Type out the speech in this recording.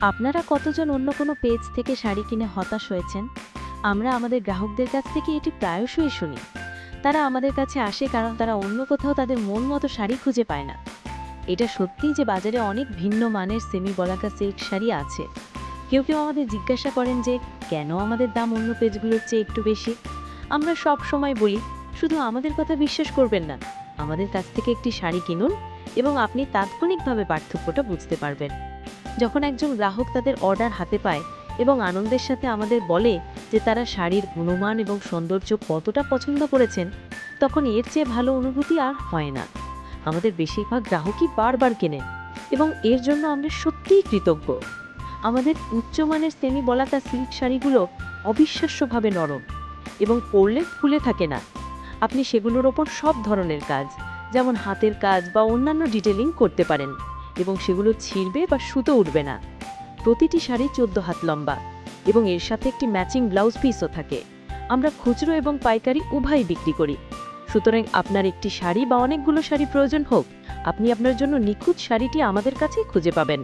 আপনারা কতজন অন্য কোনো পেজ থেকে শাড়ি কিনে হতাশ হয়েছেন? আমরা আমাদের গ্রাহকদের কাছ থেকে এটি প্রায়শই শুনি। তারা আমাদের কাছে আসে কারণ তারা অন্য কোথাও তাদের মন মতো শাড়ি খুঁজে পায় না। এটা সত্যিই যে বাজারে অনেক ভিন্ন মানের সেমি বলাকা সিল্ক শাড়ি আছে। কেউ কেউ আমাদের জিজ্ঞাসা করেন যে, কেন আমাদের দাম অন্য পেজগুলোর চেয়ে একটু বেশি? আমরা সব সময় বলি, শুধু আমাদের কথা বিশ্বাস করবেন না। আমাদের কাছ থেকে একটি শাড়ি কিনুন এবং আপনি তাৎক্ষণিকভাবে পার্থক্যটা বুঝতে পারবেন। যখন একজন গ্রাহক তাদের অর্ডার হাতে পায় এবং আনন্দের সাথে আমাদের বলে যে তারা শাড়ির গুণমান এবং সৌন্দর্য কতটা পছন্দ করেছেন, তখন এর চেয়ে ভালো অনুভূতি আর হয় না। আমাদের বেশিরভাগ গ্রাহকই বারবার কেনেন এবং এর জন্য আমরা সত্যিই কৃতজ্ঞ। আমাদের উচ্চমানের সেমি বলাকা সিল্ক শাড়িগুলো অবিশ্বাস্যভাবে নরম এবং পরলে ফুলে থাকে না। আপনি সেগুলোর ওপর সব ধরনের কাজ, যেমন হাতের কাজ বা অন্যান্য ডিটেলিং করতে পারেন। এবং সেগুলো ছিঁড়বে বা সুতো উঠবে না। প্রতিটি শাড়ি চোদ্দ হাত লম্বা এবং এর সাথে একটি ম্যাচিং ব্লাউজ পিসও থাকে। আমরা খুচরো এবং পাইকারি উভয়ই বিক্রি করি। সুতরাং আপনার একটি শাড়ি বা অনেকগুলো শাড়ি প্রয়োজন হোক, আপনি আপনার জন্য নিখুঁত শাড়িটি আমাদের কাছেই খুঁজে পাবেন।